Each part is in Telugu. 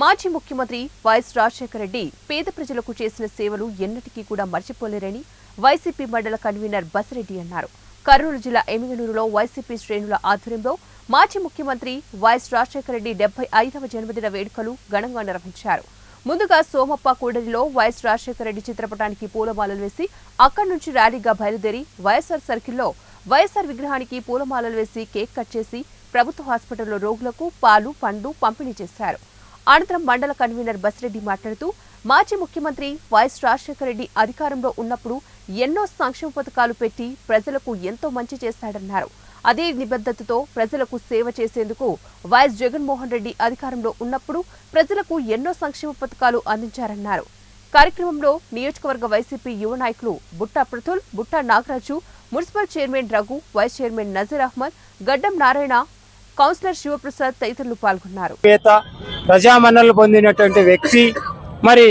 మాజీ ముఖ్యమంత్రి వైఎస్ రాజశేఖర రెడ్డి పేద ప్రజలకు చేసిన సేవలు ఎన్నటికీ కూడా మర్చిపోలేరని వైసీపీ మండల కన్వీనర్ బసిరెడ్డి అన్నారు. కర్నూలు జిల్లా ఎమిగనూరులో వైసీపీ శ్రేణుల ఆధ్వర్యంలో మాజీ ముఖ్యమంత్రి వైఎస్ రాజశేఖర రెడ్డి డెబ్బై ఐదవ జన్మదిన వేడుకలు ఘనంగా నిర్వహించారు. ముందుగా సోమప్ప కూడలిలో వైఎస్ రాజశేఖర రెడ్డి చిత్రపటానికి పూలమాలలు వేసి అక్కడి నుంచి ర్యాలీగా బయలుదేరి వైఎస్ఆర్ సర్కిల్లో వైఎస్ఆర్ విగ్రహానికి పూలమాలలు వేసి కేక్ కట్ చేసి ప్రభుత్వ హాస్పిటల్లో రోగులకు పాలు పండ్లు పంపిణీ చేశారు. అనంతరం మండల కన్వీనర్ బసిరెడ్డి మాట్లాడుతూ మాజీ ముఖ్యమంత్రి వైఎస్ రాజశేఖర రెడ్డి అధికారంలో ఉన్నప్పుడు ఎన్నో సంక్షేమ పథకాలు పెట్టి ప్రజలకు ఎంతో మంచి చేశాడన్నారు. అదే నిబద్ధతతో ప్రజలకు సేవ చేసేందుకు వైఎస్ జగన్మోహన్ రెడ్డి అధికారంలో ఉన్నప్పుడు ప్రజలకు ఎన్నో సంక్షేమ పథకాలు అందించారన్నారు. కార్యక్రమంలో నియోజకవర్గ వైసీపీ యువ నాయకులు Butta Pratul Butta Nagaraju municipal chairman Raghu vice chairman Nazeer Ahmed Gaddam Narayana councillor Sivaprasad తదితరులు పాల్గొన్నారు. పేత ప్రజామన్నలు పొందినటువంటి వ్యక్తి మరి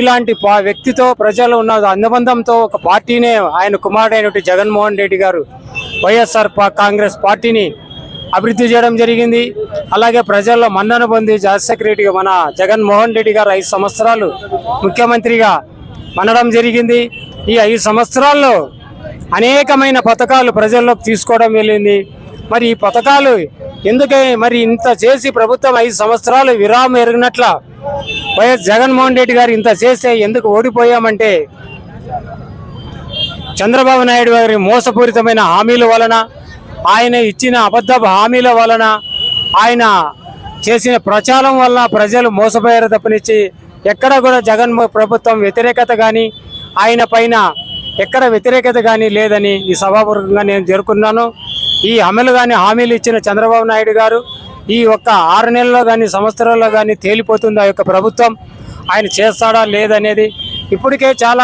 ఇలాంటి వ్యక్తితో ప్రజలు ఉన్న అనుబంధంతో ఒక పార్టీనే ఆయన కుమారుడైనటువంటి జగన్మోహన్ రెడ్డి గారు వైఎస్ఆర్ కాంగ్రెస్ పార్టీని అభివృద్ధి చేయడం జరిగింది. అలాగే ప్రజల్లో మన్నన పొంది జాతీయ సెక్రటరీగా మన జగన్మోహన్ రెడ్డి గారు ఐదు సంవత్సరాలు ముఖ్యమంత్రిగా మనడం జరిగింది. ఈ ఐదు సంవత్సరాల్లో అనేకమైన పథకాలు ప్రజల్లోకి తీసుకోవడం వెళ్ళింది మరి ఈ పథకాలు ఎందుకే మరి ఇంత చేసి ప్రభుత్వం ఐదు సంవత్సరాలు విరామం ఎరిగినట్ల వైఎస్ జగన్మోహన్ రెడ్డి గారు ఇంత చేస్తే ఎందుకు ఓడిపోయామంటే చంద్రబాబు నాయుడు గారి మోసపూరితమైన హామీల వలన ఆయన ఇచ్చిన అబద్ధపు హామీల వలన ఆయన చేసిన ప్రచారం వల్ల ప్రజలు మోసపోయారు తప్పనిచ్చి ఎక్కడ కూడా జగన్ ప్రభుత్వం వ్యతిరేకత కానీ ఆయన పైన ఎక్కడ వ్యతిరేకత కానీ లేదని ఈ సభాపూర్వకంగా నేను చేరుకున్నాను ఈ అమలు కానీ హామీలు ఇచ్చిన చంద్రబాబు నాయుడు గారు ఈ ఒక్క ఆరు నెలల్లో కానీ సంవత్సరాల్లో కానీ తేలిపోతుంది ఆ యొక్క ప్రభుత్వం. ఆయన చేస్తాడా లేదనేది ఇప్పటికే చాలా